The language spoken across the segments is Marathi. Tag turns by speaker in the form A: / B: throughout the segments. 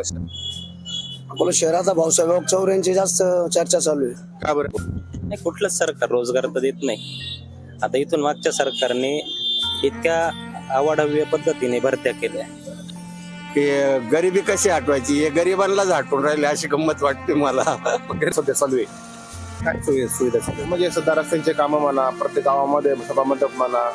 A: अकोला शहर
B: अकोला शहराचा भाऊसाहेब चौऱ्यांची जास्त चर्चा चालू आहे.
A: का बरं?
C: नाही कुठलंच सरकार रोजगार तर देत नाही. आता इथून मागच्या सरकारने इतक्या आवाढव्य पद्धतीने भरत्या केल्या.
D: की गरिबी कशी हटवायची? हे गरिबांनाच हटवून राहिले अशी गंमत वाटते मला.
A: सध्या चालू आहे. काय सुविधा चालू आहे?
E: म्हणजे सध्या रस्त्यांचे कामं म्हणा प्रत्येक गावामध्ये सभा मंडप म्हणा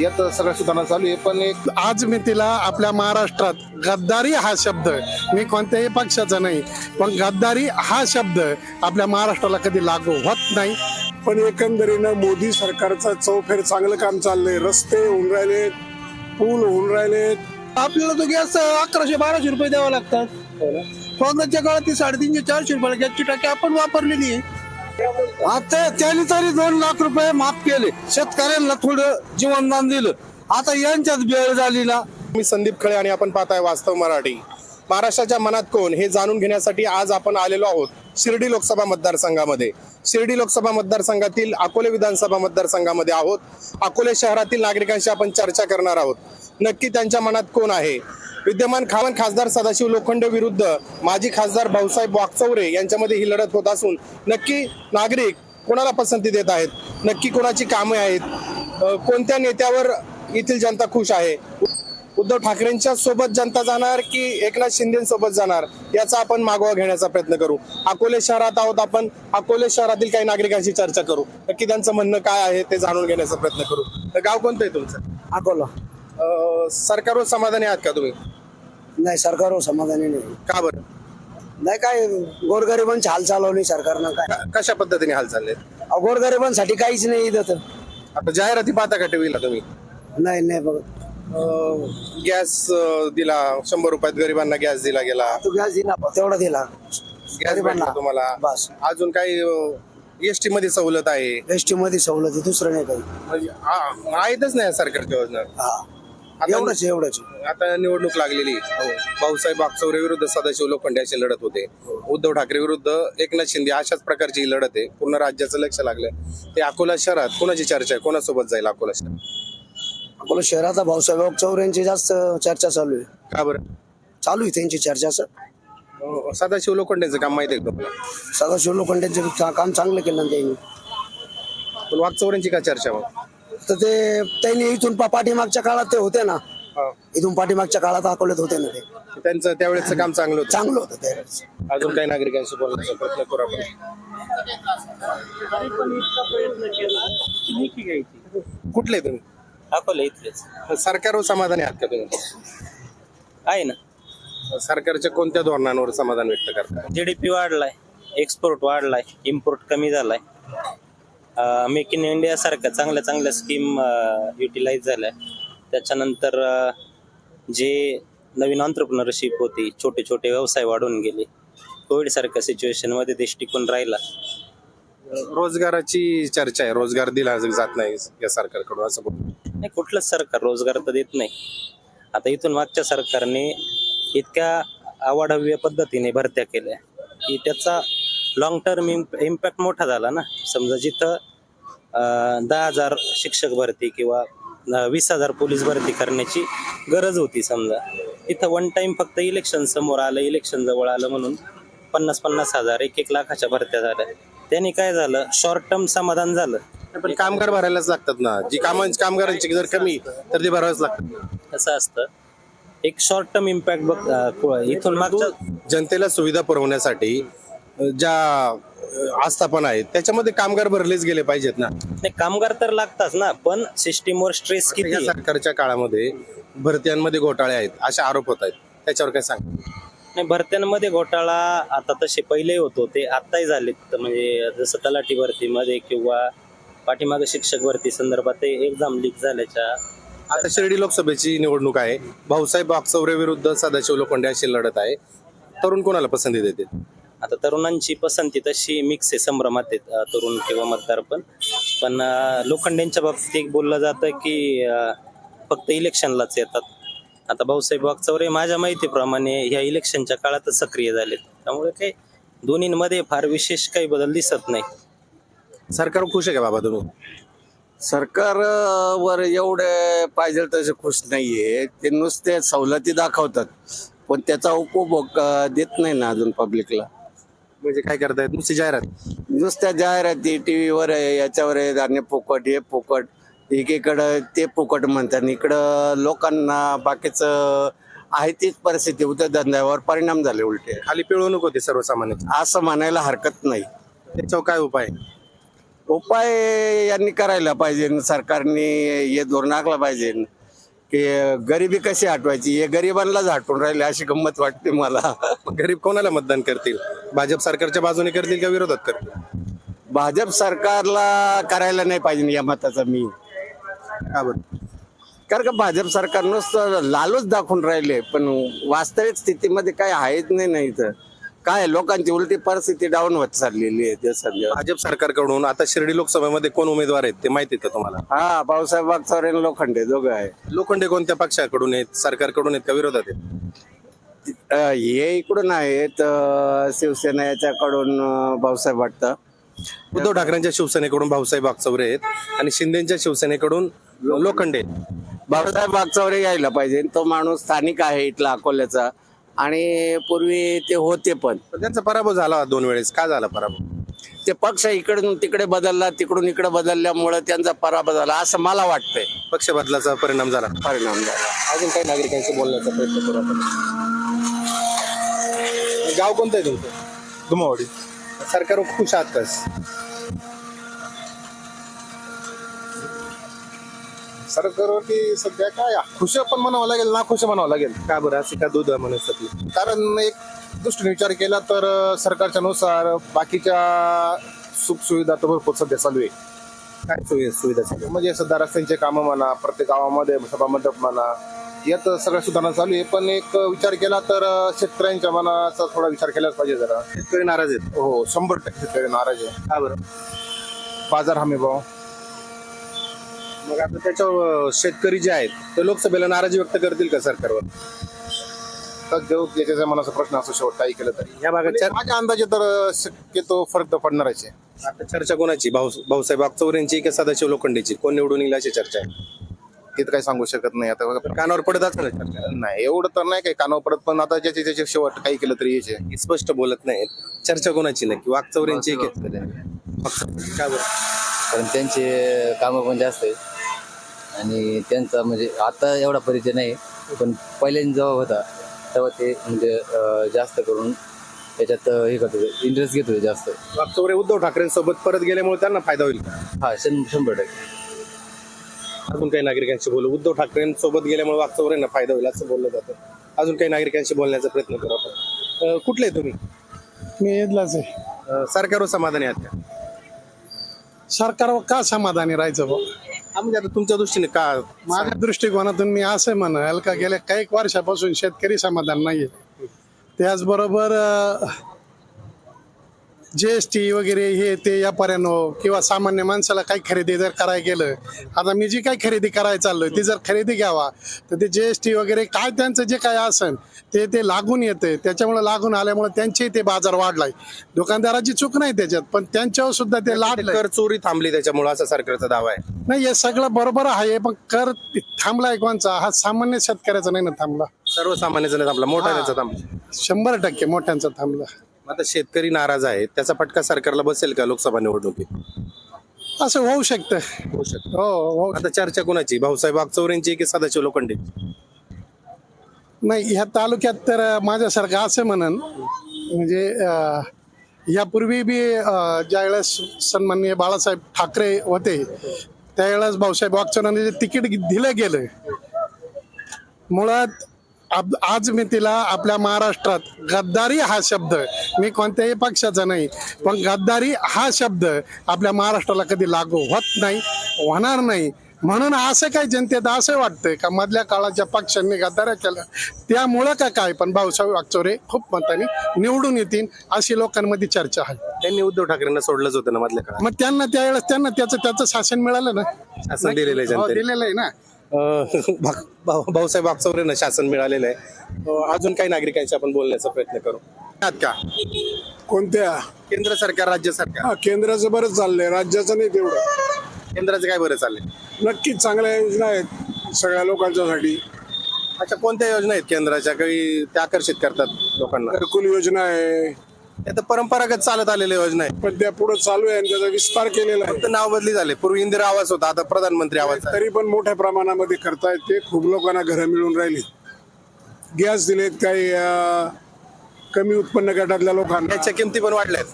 E: यात सगळ्या सुधारणा चालू आहे पण एक
F: आज मी तिला आपल्या महाराष्ट्रात गद्दारी हा शब्द मी कोणत्याही पक्षाचा नाही पण गद्दारी हा शब्द आपल्या महाराष्ट्राला कधी लागू होत नाही.
G: पण एकंदरीनं मोदी सरकारचं चौफेर चांगलं काम चाललंय. रस्ते होऊन राहिलेत पूल होऊन राहिलेत.
F: आपल्याला तो गॅस अकराशे बाराशे रुपये द्यावा लागतात. काँग्रेसच्या काळात ती साडेतीनशे चारशे रुपयाला गॅसची टाकी आपण वापरलेली आहे.
D: आता त्यांनी तरी दोन लाख रुपये माफ केले. शेतकऱ्यांना थोडं जीवनदान दिलं. आता यांच्यात वेळ झाली ना.
E: मी संदीप खळे आणि आपण पाहताय वास्तव मराठी. महाराष्ट्राच्या मनात कोण हे जाणून घेण्यासाठी आज आपण आलेलो आहोत शिर्डी लोकसभा मतदारसंघामध्ये. शिर्डी लोकसभा मतदारसंघातील अकोले विधानसभा मतदारसंघामध्ये आहोत. अकोले शहरातील नागरिकांशी आपण चर्चा करणार आहोत. नक्की त्यांच्या मनात कोण आहे? विद्यमान खावन खासदार सदाशिव लोखंड विरुद्ध माजी खासदार भाऊसाहेब वागचौरे यांच्यामध्ये ही लढत होत असून नक्की नागरिक कोणाला पसंती देत आहेत? नक्की कोणाची कामे आहेत? कोणत्या नेत्यावर येथील जनता खुश आहे? उद्धव ठाकरेंच्या सोबत जनता जाणार की एकनाथ शिंदे सोबत जाणार? याचा आपण मागोवा घेण्याचा प्रयत्न करू. अकोले शहरात आहोत आपण. अकोले शहरातील काही नागरिकांशी चर्चा करू. नक्की त्यांचं म्हणणं काय आहे ते जाणून घेण्याचा प्रयत्न करू. तर गाव कोणतं आहे तुमचं?
B: अकोला.
E: अ, सरकारवर समाधानी आहात का तुम्ही?
B: नाही सरकारवर समाधानी नाही.
E: का बरं?
B: नाही काय गोरगरिबांची हाल चालवली सरकारनं काय?
E: क- कशा पद्धतीने हाल चालले?
B: अहो, गोरगरिबांसाठी काहीच नाही इथं. तर
E: आता जाहिराती पाहता का टीव्हीला तुम्ही?
B: नाही नाही बघत.
E: गॅस अ, दिला शंभर रुपयात गरिबांना गॅस दिला गेला.
B: तू गॅस दिला तेवढा दिला.
E: गॅस
B: गरिबांना.
E: भेटला तुम्हाला.
B: बस.
E: अजून काही एसटी मध्ये सवलत आहे?
B: एसटी मध्ये सवलत आहे, दुसरं नाही काही.
E: म्हणजे आ- माहीतच नाही सरकारच्या योजना.
B: हा.
E: आता-
B: एवढंच एवढंच
E: आता निवडणूक लागलेली आहे. भाऊसाहेब बागचौरे विरुद्ध सदाशिव लोखंडे अशी लढत होते. उद्धव ठाकरे विरुद्ध एकनाथ शिंदे अशाच प्रकारची ही लढत आहे. पूर्ण राज्याचं लक्ष लागलं ते अकोला शहरात कोणाची चर्चा आहे? कोणासोबत जाईल अकोला शहर?
B: अकोला शहराचा भाऊसाहेब चौऱ्यांची जास्त चर्चा चालू आहे.
E: का बरं?
B: चालू आहे त्यांची चर्चा सर
E: सदाशिव लोखंडेचं काम माहिती आहे का तुम्हाला?
B: सदाशिव लोखंडेंचे काम चांगलं केलं ना त्यांनी.
E: पण वागचौऱ्यांची का चर्चा मग
B: तर ते त्यांनी इथून पा- पाठीमागच्या काळात ते होते ना.
E: हा.
B: इथून पाठीमागच्या काळात अकोल्यात होते ना ते.
E: त्यांचं त्यावेळेचं काम चांगलं होतं.
B: चांगलं होतं त्यावेळेस.
E: अजून काही नागरिकांशी बोलण्याचा प्रयत्न करू आपण? कुठले तुम्ही?
C: अकोला इथलेच.
E: सरकारवर समाधानी आहात का तुम्ही?
C: आहे ना.
E: सरकारच्या कोणत्या धोरणांवर समाधान व्यक्त करता?
C: जीडीपी वाढलाय एक्सपोर्ट वाढलाय इम्पोर्ट कमी झालाय. मेक इन इंडिया सारख्या चांगल्या चांगल्या स्कीम युटिलाइज झाल्या. त्याच्यानंतर जे नवीन ऑन्टरप्रिनरशिप होती छोटे छोटे व्यवसाय वाढून गेले. कोविड सारख्या सिच्युएशनमध्ये देश टिकून राहिला.
E: रोजगाराची चर्चा आहे. रोजगार दिला जात नाही या सरकारकडून असं
C: नाही कुठलंच सरकार रोजगार तर देत नाही. आता इथून मागच्या सरकारने इतक्या आवाढव्य पद्धतीने भरत्या केल्या. की त्याचा लॉंग टर्म इम्पॅक्ट मोठा झाला ना. समजा जिथं दहा हजार शिक्षक भरती किंवा वीस हजार पोलीस भरती करण्याची गरज होती समजा. तिथं वन टाइम फक्त इलेक्शन समोर आलं इलेक्शन जवळ आलं म्हणून पन्नास पन्नास हजार एक एक लाखाच्या भरत्या झाल्या. त्यांनी काय झालं? शॉर्ट टर्म समाधान झालं.
E: पण कामगार भरायलाच लागतात ना. जी कामां कामगारांची जर कमी तर ते भरावेच लागतात
C: कसं असतं. एक शॉर्ट टर्म इम्पॅक्ट बघ इथून मागच्या
E: जनतेला सुविधा पुरवण्यासाठी ज्या आस्थापना आहेत त्याच्यामध्ये कामगार भरलेच गेले पाहिजेत ना?
C: नाही कामगार तर लागतात ना पण सिस्टीमवर स्ट्रेस किती
E: या
C: आहे?
E: सरकारच्या काळामध्ये भरत्यांमध्ये घोटाळे आहेत असे आरोप होत आहेत. त्याच्यावर काय सांग?
C: नाही भरत्यांमध्ये घोटाळा आता तसे पहिले होत होते आत्ताही झाले म्हणजे जसं तलाठी भरतीमध्ये किंवा पाठीमागे शिक्षक भरती संदर्भात एक्झाम लीक झाल्याच्या
E: आता शिर्डी लोकसभेची निवडणूक आहे. भाऊसाहेब बागचौरे विरुद्ध सदाशिव लोखंडे अशी लढत आहे. तरुण कोणाला पसंती देते
C: आता तरुणांची पसंती तशी मिक्स आहे संभ्रमात आहेत अं, तरुण किंवा मतदार पण. पण अं, लोखंडेंच्या बाबतीत एक बोललं जातं की अं, फक्त इलेक्शनलाच येतात. आता भाऊसाहेब वागचौरे माझ्या माहितीप्रमाणे ह्या इलेक्शनच्या काळातच सक्रिय झालेत. त्यामुळे काही दोन्हींमध्ये फार विशेष काही बदल दिसत नाही.
E: सरकार खुश आहे का बाबा तुम्ही?
D: सरकारवर एवढे पाहिजे तसे खुश नाहीये. ते नुसते सवलती दाखवतात. पण त्याचा उपभोग अं, देत नाही ना अजून पब्लिकला
E: म्हणजे काय करतायत? नुसती जाहिरात?
D: नुसत्या जाहिराती टी व्हीवर आहे याच्यावर आहे धान्य फुकट हे फुकट एकीकडं ते फुकट म्हणतात. आणि इकडं लोकांना बाकीचं आहे तीच परिस्थिती. उद्योगधंद्यावर परिणाम झाले उलटे.
E: खाली पिळवणूक होते सर्वसामान्य
D: असं म्हणायला हरकत नाही.
E: त्याच्यावर काय उपाय?
D: उपाय यांनी करायला पाहिजे. सरकारने हे धोरण आखलं पाहिजे. की गरिबी कशी हटवायची हे गरिबांनाच हटवून राहिले अशी गंमत वाटते मला.
E: गरीब कोणाला मतदान करतील? भाजप सरकारच्या बाजूने करतील का विरोधात करतील?
D: भाजप सरकारला करायला नाही पाहिजे या मताचा मी.
E: का बरं?
D: कारण का भाजप सरकार नुसतं लालूच दाखवून राहिले पण वास्तविक स्थितीमध्ये काय आहेच नाही इथं. काय लोकांची उलटी परिस्थिती डाऊन होत चाललेली आहे दिवसांदिवस
E: भाजप सरकारकडून आता शिर्डी लोकसभेमध्ये कोण उमेदवार आहेत ते माहिती का तुम्हाला?
D: हा भाऊसाहेब वागचौरे आणि लोखंडे दोघं आहे.
E: लोखंडे कोणत्या पक्षाकडून आहेत? सरकारकडून आहेत का विरोधात आहेत?
D: अं, हे इकडून आहेत अं, शिवसेना याच्याकडून अं, भाऊसाहेब वाटतं.
E: उद्धव ठाकरेंच्या शिवसेनेकडून भाऊसाहेब वागचौरे आहेत आणि शिंदेच्या शिवसेनेकडून लोखंडे आहेत.
D: भाऊसाहेब वागचौरे यायला पाहिजे. तो माणूस स्थानिक आहे इथला अकोल्याचा. आणि पूर्वी ते होते पण.
E: पण त्यांचा पराभव झाला दोन वेळेस. का झाला पराभव?
D: ते पक्ष इकडून तिकडे बदलला तिकडून इकडे बदलल्यामुळे त्यांचा पराभव झाला असं मला वाटतंय.
E: पक्ष बदलाचा परिणाम झाला.
D: परिणाम झाला.
E: अजून काही नागरिकांशी बोलण्याचा प्रयत्न करू आपण? गाव कोणतं आहे तुमचं?
H: धुमावडी.
E: सरकारवर खुश आहात कस
A: सरकारवरती सध्या काय खुश पण म्हणावं लागेल ना खुश म्हणावं लागेल.
E: का बरं? असे का दूध म्हणत
A: कारण एक दृष्टीने विचार केला तर सरकारच्या नुसार बाकीच्या सुख सुविधा तर भरपूर सध्या चालू आहे.
E: काय सोयी सुविधा झाल्या?
A: म्हणजे सध्या रस्त्यांचे कामं म्हणा प्रत्येक गावामध्ये सभा मंडप म्हणा यात सगळ्या सुधारणा चालू आहे. पण एक विचार केला तर शेतकऱ्यांच्या मनाचा थोडा विचार केलाच पाहिजे जरा.
E: शेतकरी नाराज आहेत.
A: हो शंभर टक्के शेतकरी नाराज आहे.
E: का बरं?
A: बाजार हमी भाव.
E: मग आता त्याच्यावर शेतकरी जे आहेत ते लोकसभेला नाराजी व्यक्त करतील का सरकारवर?
A: तर देऊ याच्या मनाचा प्रश्न असो शेवट काही केलं तरी.
E: या भागात चर-
A: माझ्या अंदाजे तर शक्यतो फरक तर पडणारच आहे.
E: आता चर्चा कोणाची? भाऊ भाऊसाहेब वागचौरेंची की सदाशिव लोखंडेची? कोण निवडून येईल अशी चर्चा आहे?
A: ते तर काही सांगू शकत नाही. आता बघा.
E: कानावर पडत असेल ना चर्चा?
A: नाही एवढं तर नाही काही कानावर पडत पण आता ज्याचे त्याचे शेवट काही केलं तरी यायचे
E: हे स्पष्ट बोलत नाही. चर्चा कोणाची नक्की? वागचौरेंची की वागचौरे? का बरं?
I: कारण त्यांचे कामं पण जास्त आहेत. आणि त्यांचा म्हणजे आता एवढा परिचय नाही पण पहिल्यांदा जेव्हा होता तेव्हा ते म्हणजे जास्त करून त्याच्यात हे करत होते इंटरेस्ट घेत होते जास्त.
E: वागचौरे उद्धव ठाकरेंसोबत परत गेल्यामुळे त्यांना फायदा होईल का?
I: हा शन शंभर टक्के.
E: अजून काही नागरिकांशी बोलू. उद्धव ठाकरेंसोबत गेल्यामुळे वागचौरेंना फायदा होईल असं बोललं जातं. अजून काही नागरिकांशी बोलण्याचा प्रयत्न करू आपण. अं, कुठले तुम्ही?
F: मी येतलाच आहे.
E: अं, सरकारवर समाधानी आहात का?
F: सरकारवर का समाधानी राहायचं भाऊ
E: हा, म्हणजे आता तुमच्या दृष्टीने का
F: माझ्या दृष्टिकोनातून मी असं म्हणाल का गेल्या काही वर्षापासून शेतकरी समाधान नाहीये. त्याचबरोबर जी एस टी वगैरे हे ते यापर्यंत किंवा सामान्य माणसाला काही खरेदी जर करायला गेलं आता मी जी काही खरेदी करायला चाललोय ती जर खरेदी घ्यावा तर ते जी एस टी वगैरे काय त्यांचं जे काय असेल ते ते लागून येते त्याच्यामुळे लागून आल्यामुळे त्यांचे ते बाजार वाढलाय. दुकानदाराची चूक नाही त्याच्यात पण त्यांच्यावर सुद्धा ते लाडलंय
E: कर चोरी थांबली त्याच्यामुळे असा सरकारचा दावा आहे.
F: नाही हे सगळं बरोबर आहे पण कर थांबलाय कोणचा? हा सामान्य शेतकऱ्याचा नाही ना थांबला.
E: सर्वसामान्याचा नाही थांबला मोठा त्याचा थांबला.
F: शंभर टक्के मोठ्यांचा थांबला.
E: आता शेतकरी नाराज आहेत त्याचा फटका सरकारला बसेल का लोकसभा निवडणुकीत?
F: असं होऊ शकतं.
E: होऊ शकतो.
F: हो हो.
E: आता चर्चा कोणाची? भाऊसाहेब वागचौरेंची की सदाशिव लोखंडे?
F: नाही ह्या तालुक्यात तर माझ्यासारखं असं म्हणन म्हणजे अं, यापूर्वी बी अं, ज्यावेळेस सन्माननीय बाळासाहेब ठाकरे होते त्यावेळेस भाऊसाहेब वागचौरांना जे तिकीट दिलं गेलं मुळात आज मी तिला आपल्या महाराष्ट्रात गद्दारी हा शब्द मी कोणत्याही पक्षाचा नाही पण गद्दारी हा शब्द आपल्या महाराष्ट्राला कधी लागू होत नाही होणार नाही. म्हणून असं काय जनतेत असं वाटतंय का मधल्या काळाच्या पक्षांनी गद्दाऱ्या केल्या त्यामुळं का काय? पण भाऊसाहेब वागचौरे खूप मतांनी निवडून येतील अशी लोकांमध्ये चर्चा आहे.
E: त्यांनी उद्धव ठाकरेंना सोडलंच होतं ना मधल्या काळात.
F: मग त्यांना त्यावेळेस त्यांना त्याचं त्याचं शासन मिळालं ना?
E: शासन दिलेलं आहे
F: हो,
E: जनतेने.
F: दिलेलं आहे ना?
E: भाऊसाहेब वागचौरेंना शासन मिळालेलं आहे. अजून काही नागरिकांशी आपण बोलण्याचा प्रयत्न करू. का?
A: कोणत्या?
E: केंद्र सरकार राज्य सरकार.
A: हा केंद्राचं बरंच चाललंय. राज्याचं नाही तेवढं.
E: केंद्राचं काय बरं चाललंय?
A: नक्कीच चांगल्या योजना आहेत सगळ्या लोकांच्यासाठी.
E: अच्छा कोणत्या योजना आहेत केंद्राच्या? काही त्या आकर्षित करतात लोकांना.
G: घरकुल योजना आहे.
E: त्या तर परंपरागत चालत आलेल्या योजना आहेत
G: पण त्या पुढे चालू आहे आणि त्याचा विस्तार केलेला आहे.
E: फक्त नाव बदली झाले. पूर्वी इंदिरा आवास होता आता प्रधानमंत्री आवास आहे.
G: तरी पण मोठ्या प्रमाणामध्ये करतायत ते. खूप लोकांना घरं मिळून राहिली. गॅस दिलेत काही अं, कमी उत्पन्न गटातल्या लोकांना.
E: त्याच्या किमती पण वाढल्यात.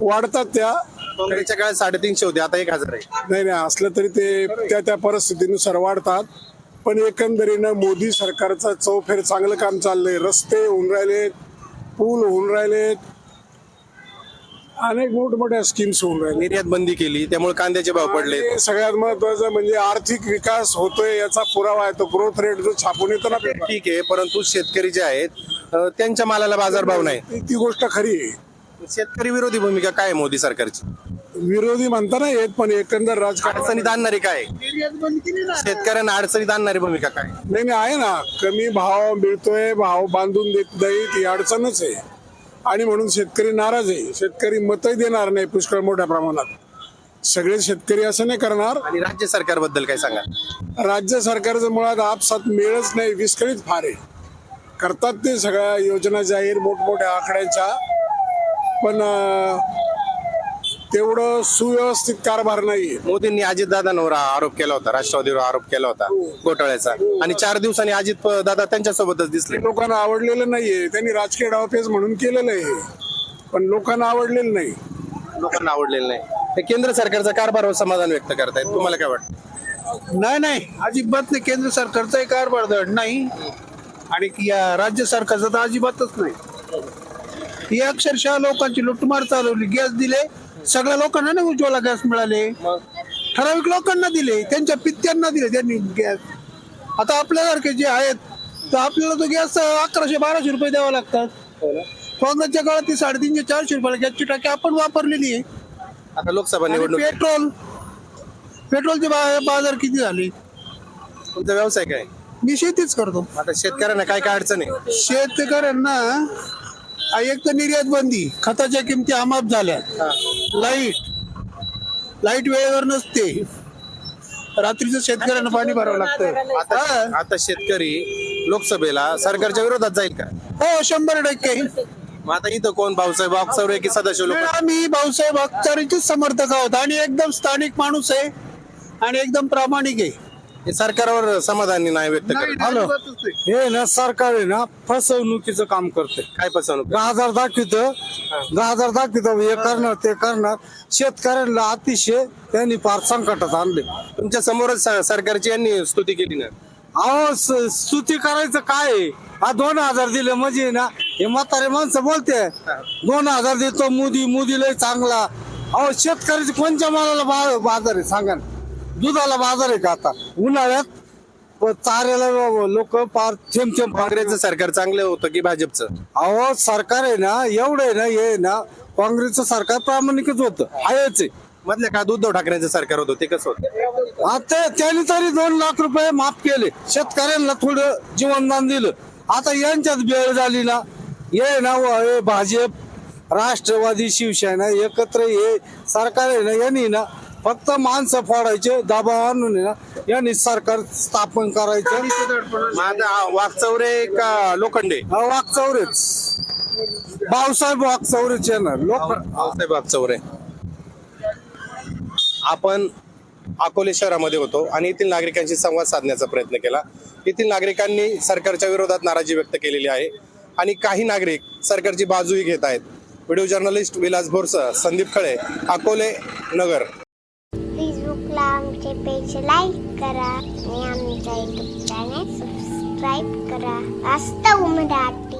G: वाढतात त्या.
E: काँग्रेसच्या काळात साडेतीनशे होते आता एक हजार आहे.
G: नाही नाही असलं तरी ते त्या त्या परिस्थितीनुसार वाढतात. पण एकंदरीनं मोदी सरकारचं चौफेर चांगलं काम चाललंय. रस्ते होऊन राहिलेत पूल होऊन राहिलेत अनेक मोठमोठ्या स्कीम्स होऊन राहिले.
E: निर्यात बंदी केली त्यामुळे कांद्याचे भाव पडले.
G: आणि सगळ्यात महत्वाचं म्हणजे आर्थिक विकास होतोय याचा पुरावा आहे. तो ग्रोथ रेट जो छापून येतो ना
E: ठीक आहे परंतु शेतकरी जे आहेत अं, त्यांच्या मालाला बाजारभाव नाही.
G: ती- ती गोष्ट खरी आहे.
E: शेतकरी विरोधी भूमिका काय आहे मोदी सरकारची?
G: विरोधी म्हणता नाही येत पण एकंदर राजकारण
E: अडचणीत आणणारी काय आहे? शेतकऱ्यांना अडचणीत आणणारी भूमिका काय आहे?
G: नाही नाही आहे ना. कमी भाव मिळतोय भाव बांधून देत नाही ती अडचणच आहे. आणि म्हणून शेतकरी नाराज आहे. शेतकरी मतही देणार नाही पुष्कळ मोठ्या प्रमाणात. सगळे शेतकरी असं नाही करणार.
E: आणि राज्य सरकारबद्दल काय सांगा
G: राज्य सरकारचं मुळात आपसात मिळच नाही विस्कळीत फार आहे. करतात ते सगळ्या योजना जाहीर मोठमोठ्या आकड्यांच्या. पण अं, तेवढं सुव्यवस्थित कारभार नाहीये.
E: मोदींनी अजित दादांवर आरोप केला होता राष्ट्रवादीवर आरोप केला होता घोटाळ्याचा. आणि चार दिवसांनी अजित दादा त्यांच्यासोबतच दिसले.
G: लोकांना आवडलेलं नाहीये. त्यांनी राजकीय डावपेच म्हणून केलेलं आहे. पण लोकांना आवडलेलं नाही.
E: लोकांना आवडलेलं नाही. हे केंद्र सरकारचा कारभारावर समाधान व्यक्त करतायत. तुम्हाला काय वाटतं?
J: नाही नाही. अजिबात नाही केंद्र सरकारचाही कारभार धड नाही. आणि या राज्य सरकारचा तर अजिबातच नाही. ही अक्षरशः लोकांची लुटमार चालवली. गॅस दिले सगळ्या लोकांना नाही उज्ज्वला गॅस मिळाले. ठराविक लोकांना दिले त्यांच्या पित्यांना दिले त्यांनी गॅस. आता आपल्यासारखे जे आहेत तर आपल्याला तो गॅस अकराशे बाराशे रुपये द्यावा लागतात. काँग्रेसच्या काळात ती साडेतीनशे चारशे रुपयाला गॅसची टाकी आपण वापरलेली आहे.
E: आता लोकसभा निवडणूक
J: पेट्रोल पेट्रोलचे बा- बाजार किती झाले?
E: तुमचा व्यवसाय काय?
J: मी शेतीच करतो.
E: आता शेतकऱ्यांना काय काय अडचण आहे?
J: शेतकऱ्यांना एक तर निर्यात बंदी. खताच्या किमती अमाप झाल्या. लाइट. लाइट वेळेवर नसते. रात्रीचं शेतकऱ्यांना पाणी भरावं लागतं.
E: आता. आता शेतकरी लोकसभेला सरकारच्या विरोधात जाईल का?
J: हो शंभर टक्के.
E: मग आता इथं कोण? भाऊसाहेब वागचौरे की सदाशिव लोक?
J: आम्ही भाऊसाहेब अख्तरीचेच समर्थक आहोत. आणि एकदम स्थानिक माणूस आहे. आणि एकदम प्रामाणिक आहे.
E: हे सरकारवर समाधानी नाही व्यक्त करत.
J: हॅलो.
G: हे ना सरकार आहे ना फसवणुकीचं काम करते
E: काय फसवणूक?
G: दहा हजार दाखवित. दहा हजार दाखवित हे करणार ते करणार. शेतकऱ्यांना अतिशय त्यांनी फार संकटात आणले.
E: तुमच्या समोरच स- सरकारची यांनी स्तुती केली ना?
G: अहो स- स्तुती करायचं काय आहे? हा दोन हजार दिले म्हणजे ना हे म्हातारे माणसं बोलते दोन हजार देतो मोदी मोदी लय चांगला. अहो शेतकऱ्याचे कोणत्या मालाला बा- बाजार आहे? सांगा ना. दुधाला बाजार आहे का आता? उन्हाळ्यात प- चाऱ्याला लोक पार थेंब थेंब
E: काँग्रेसचं सरकार चांगलं होतं की भाजपचं?
G: अहो सरकार आहे ना एवढं आहे ना हे आहे ना काँग्रेसचं सरकार प्रामाणिकच होतं. आहेच आहे.
E: मधल्या काळात उद्धव ठाकरेंचं सरकार होतं ते कसं होतं?
G: आता त्यांनी तरी दोन लाख रुपये माफ केले. शेतकऱ्यांना थोडं जीवनदान दिलं. आता यांच्यात बेळ झाली ना. हे ना व- हे भाजप राष्ट्रवादी शिवसेना एकत्र हे सरकार आहे ना यांनी ना फक्त माणसं फोडायचे दबाव आणून आहे ना यांनी सरकार स्थापन करायचं.
E: माझा वाघचौरे का लोखंडे?
G: हा वाकचौरेच. भाऊसाहेब वाकचौरेच येणार लोक
E: भाऊसाहेब वाघचौरे आपण अकोले शहरामध्ये होतो आणि येथील नागरिकांशी संवाद साधण्याचा प्रयत्न केला. येथील नागरिकांनी सरकारच्या विरोधात नाराजी व्यक्त केलेली आहे आणि काही नागरिक सरकारची बाजूही घेत आहेत. व्हिडिओ जर्नलिस्ट विलास बोरसह संदीप खळे अकोले नगर.
K: आमचे पेज लाईक करा आणि आमच्या युट्यूब चॅनल सबस्क्राईब करा। वास्तव मराठी